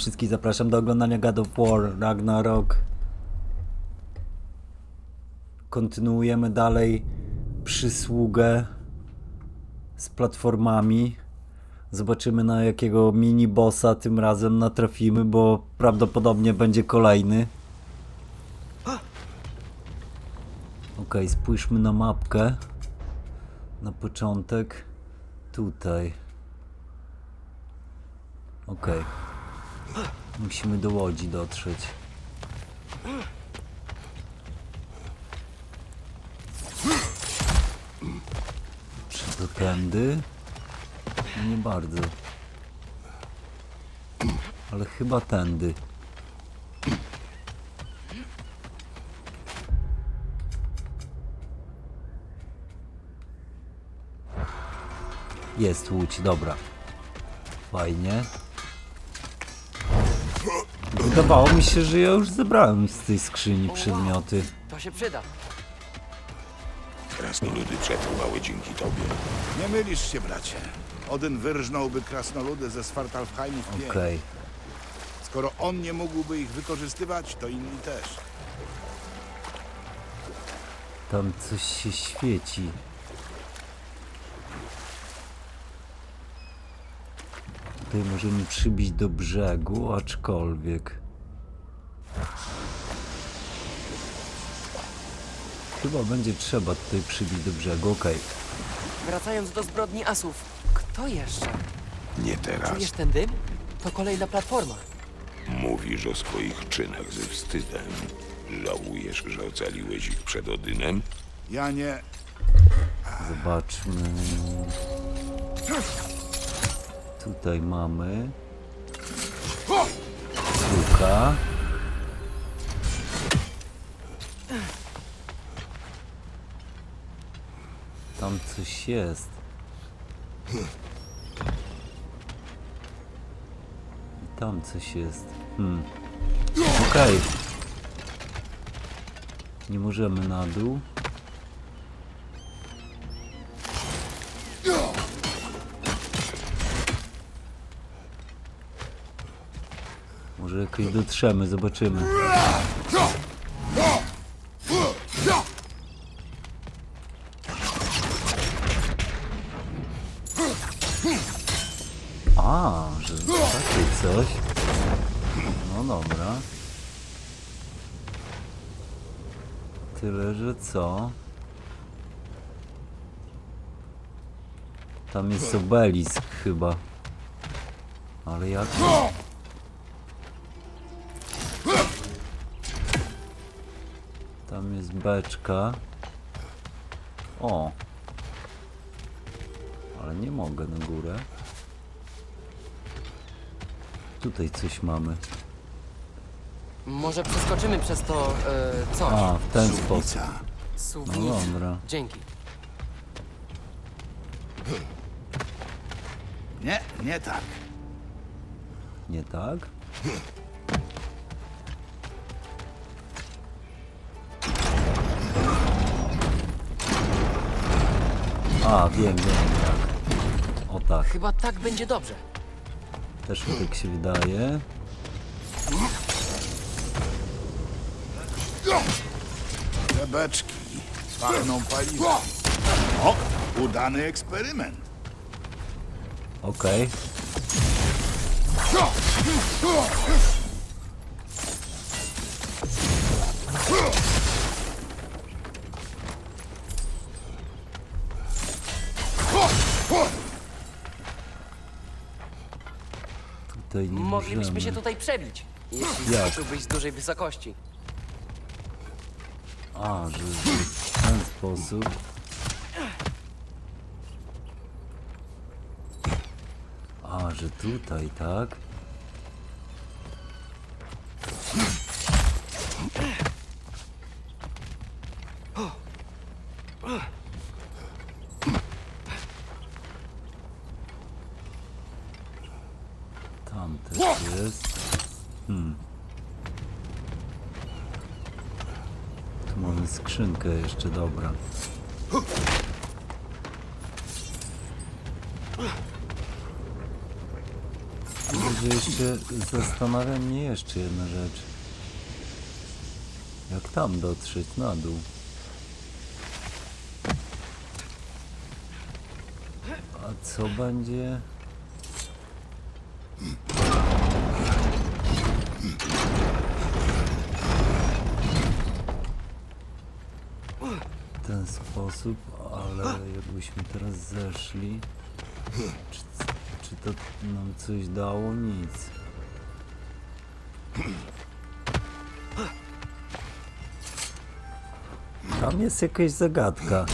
Wszystkich, zapraszam do oglądania God of War Ragnarok. Kontynuujemy dalej przysługę z platformami. Zobaczymy na jakiego mini bossa tym razem natrafimy, bo prawdopodobnie będzie kolejny. Ok, spójrzmy na mapkę. Na początek tutaj. Okej. Musimy do łodzi dotrzeć. Czy to tędy? Nie bardzo. Ale chyba tędy. Jest łódź, dobra. Fajnie. Wydawało mi się, że ja już zebrałem z tej skrzyni przedmioty. To się przyda. Krasnoludy przetrwały dzięki tobie. Nie mylisz się, bracie. Odyn wyrżnąłby krasnoludy ze Svartalfheimu w pień. Okej. Skoro on nie mógłby ich wykorzystywać, to inni też. Tam coś się świeci. Tutaj możemy przybić do brzegu, aczkolwiek. Chyba będzie trzeba tutaj przybić do brzegu, okej. Wracając do zbrodni asów. Kto jeszcze? Nie teraz. Czujesz ten dym? To kolejna platforma. Mówisz o swoich czynach ze wstydem. Żałujesz, że ocaliłeś ich przed Odynem? Ja nie... Zobaczmy. Tutaj mamy. Luka. Tam coś jest. I tam coś jest. Hmm. Okej. Nie możemy na dół. Może jakoś dotrzemy, zobaczymy. A, że takie coś. No dobra. Tyle, że co? Tam jest obelisk chyba. Ale jak? Tam jest beczka. O. Ale nie mogę na górę. Tutaj coś mamy. Może przeskoczymy przez to e, coś. A, w ten sposób. Ca. No Suwnica. dobra. Dzięki. Nie, nie tak. Nie tak? A, wiem, wiem jak. O tak, Chyba tak będzie dobrze. też mi tak się wydaje. Te beczki pachną paliwem. O, udany eksperyment. Okej. Tutaj nie Moglibyśmy możemy. się tutaj przebić. Jeśli Jak? skoczyłbyś z dużej wysokości. A, że że w ten sposób. A, że tutaj, tak? Tam też jest. Hmm. Tu mamy skrzynkę jeszcze, dobra. Że jeszcze zastanawia mnie jeszcze jedna rzecz. Jak tam dotrzeć na dół? A co będzie? Ten sposób, ale jakbyśmy teraz zeszli, czy, czy to nam coś dało? Nic. Tam jest jakaś zagadka.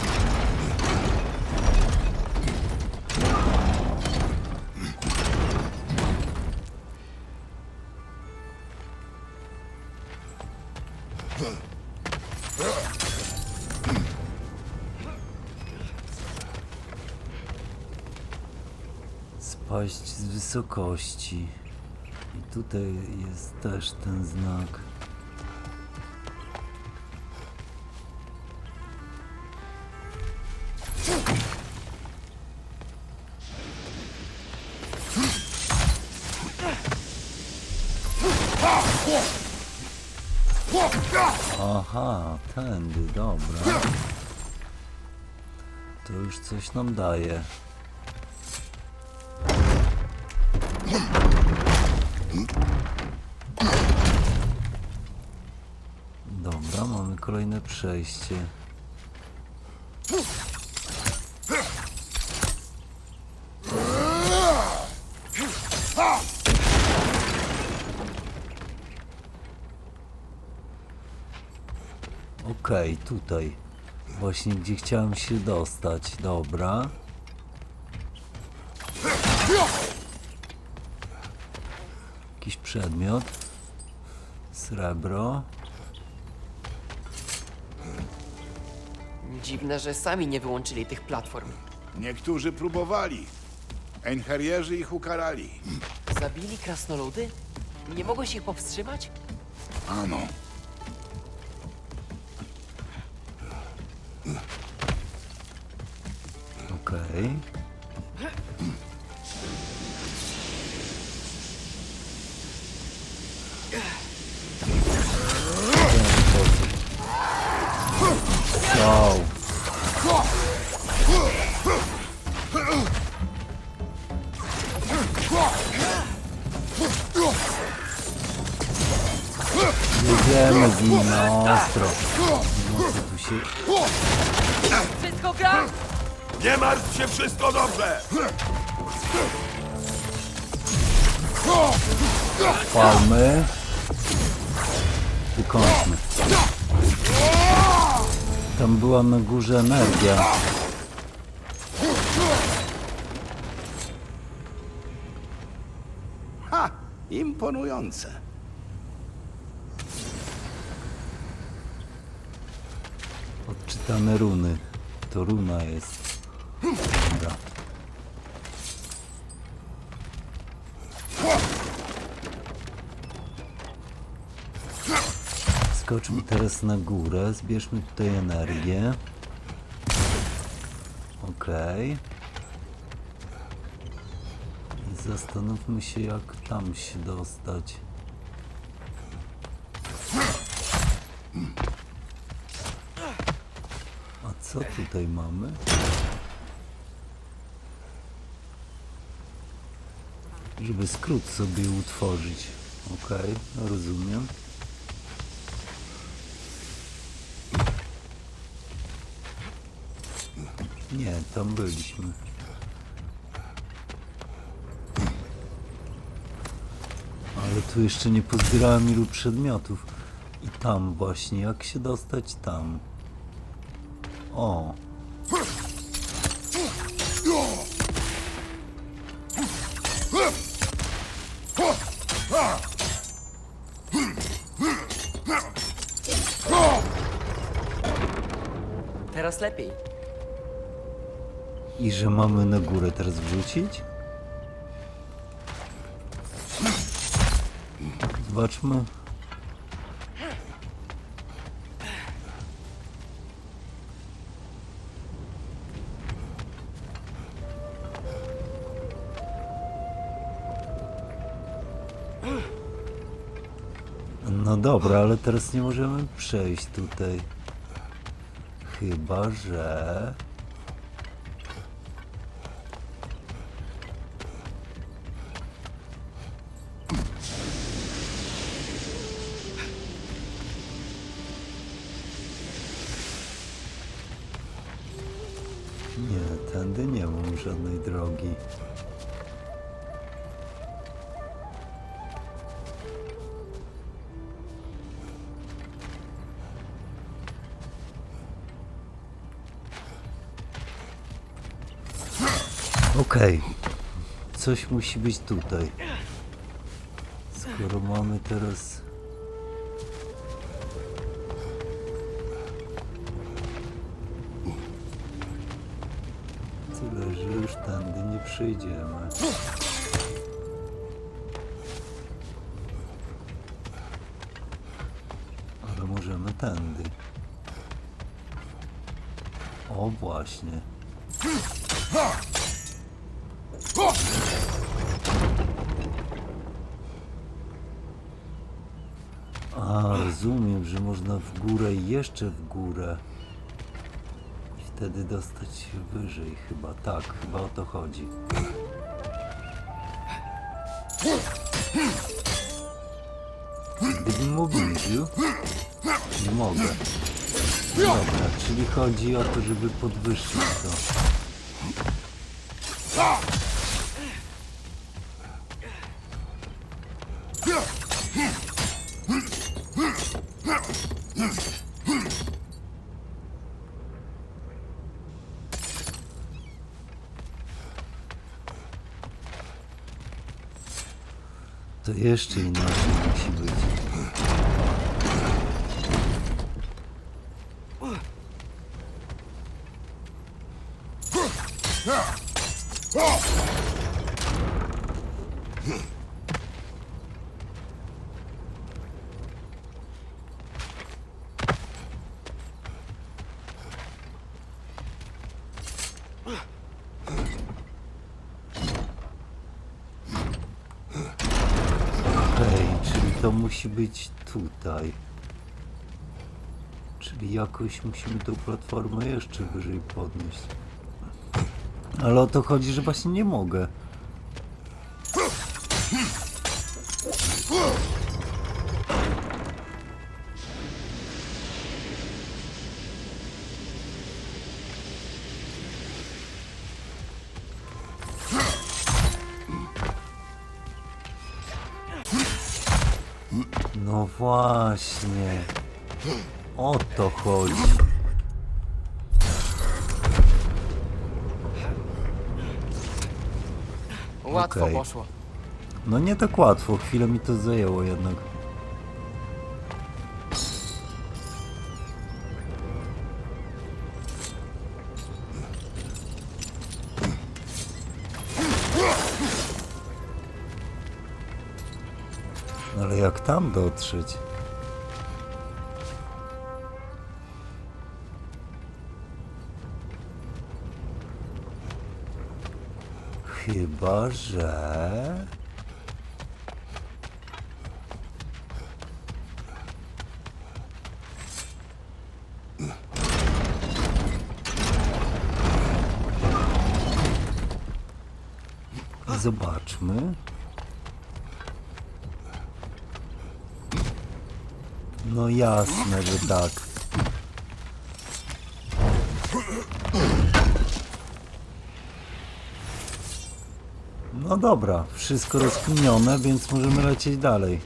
Spaść z wysokości. I tutaj jest też ten znak. Aha, tędy, dobra. To już coś nam daje. Dobra, mamy kolejne przejście. Okej, tutaj. Właśnie gdzie chciałem się dostać. Dobra. Jakiś przedmiot. Srebro. Dziwne, że sami nie wyłączyli tych platform. Niektórzy próbowali. Einherjerzy ich ukarali. Zabili krasnoludy? Nie mogłeś ich powstrzymać? Ano. Okej. Jedziemy z nim na ostro. Co tu się... Wszystko gra? Nie martw się, wszystko dobrze! Palmy. I kończmy. Tam była na górze energia. Ha! Imponujące. Odczytane runy. To runa jest. Dobra. Skoczmy teraz na górę. Zbierzmy tutaj energię. Okej. I zastanówmy się jak tam się dostać. Co tutaj mamy? Żeby skrót sobie utworzyć. Okej, rozumiem. Nie, tam byliśmy. Ale tu jeszcze nie pozbierałem ilu przedmiotów. I tam właśnie, jak się dostać tam? O. Teraz lepiej. I że mamy na górę teraz wrzucić? Zobaczmy. No dobra, ale teraz nie możemy przejść tutaj. Chyba, że... Okej. Coś musi być tutaj. Skoro mamy teraz... Tyle, że już tędy nie przyjdziemy. Ale możemy tędy. O właśnie. A, rozumiem, że można w górę i jeszcze w górę. I wtedy dostać się wyżej chyba. Tak, chyba o to chodzi. Gdybym mobiliził, nie mogę. Dobra, czyli chodzi o to, żeby podwyższyć to. To jeszcze inaczej musi być. Okej, czyli to musi być tutaj. Czyli jakoś musimy tą platformę jeszcze wyżej podnieść. Ale o to chodzi, że właśnie nie mogę. No właśnie. O to chodzi. Łatwo Okej. poszło. No nie tak łatwo, chwilę mi to zajęło jednak. Ale jak tam dotrzeć? Chyba, że... Zobaczmy. No jasne, że tak. No dobra, wszystko rozkminione, więc możemy lecieć dalej.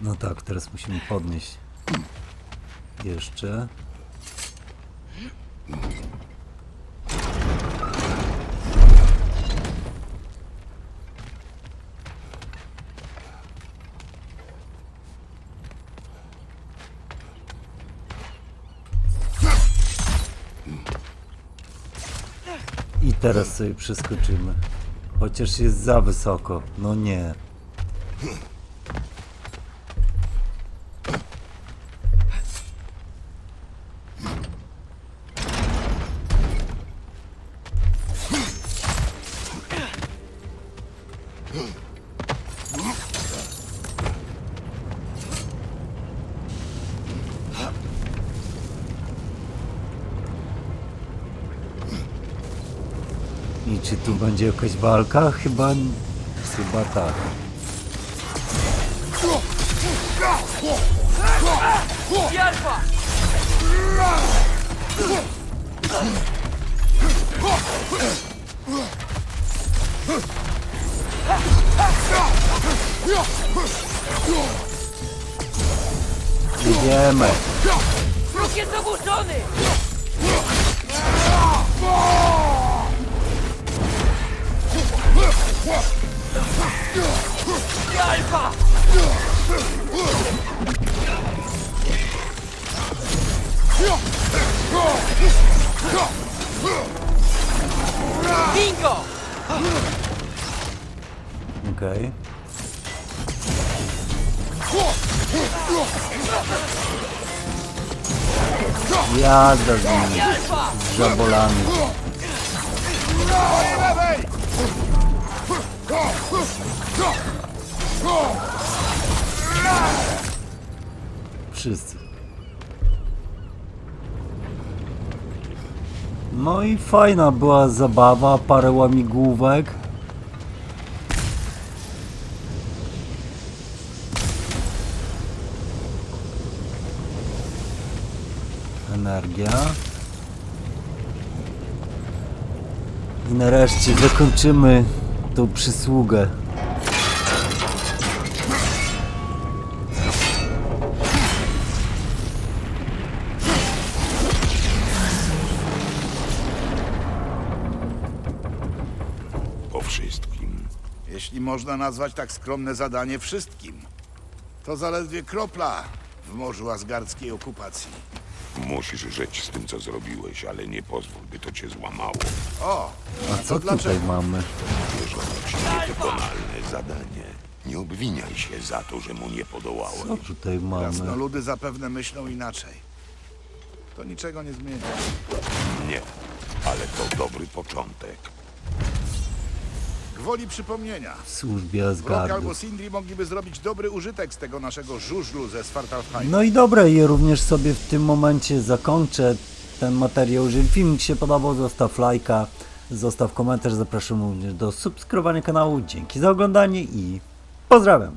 No tak, teraz musimy podnieść. Jeszcze. I teraz sobie przeskoczymy. Chociaż jest za wysoko. No nie. Czy tu będzie jakaś walka? Chyba... Chyba tak. Idziemy. Wróg jest ogłuszony! Alfa! Bingo! Okej. Jazda z nimi. Z żabolami. Wszyscy. No i fajna była zabawa, parę łamigłówek. Energia. I nareszcie zakończymy tą przysługę. Po wszystkim. Jeśli można nazwać tak skromne zadanie wszystkim. To zaledwie kropla w morzu asgardzkiej okupacji. Musisz żyć z tym, co zrobiłeś, ale nie pozwól, by to cię złamało. O, A co tutaj mamy? Bierzesz niewykonalne zadanie. Nie obwiniaj się za to, że mu nie Co podołałeś. tutaj mamy? krasnoludy zapewne myślą inaczej. To niczego nie zmienia. Nie, ale to dobry początek. Gwoli przypomnienia. W służbie Brok Asgardu. albo Sindri mogliby zrobić dobry użytek z tego naszego żużlu ze Svartalfheim. No i dobra, ja również sobie w tym momencie zakończę ten materiał. Jeżeli film Ci się podobał, zostaw lajka, zostaw komentarz. Zapraszam również do subskrybowania kanału. Dzięki za oglądanie i pozdrawiam.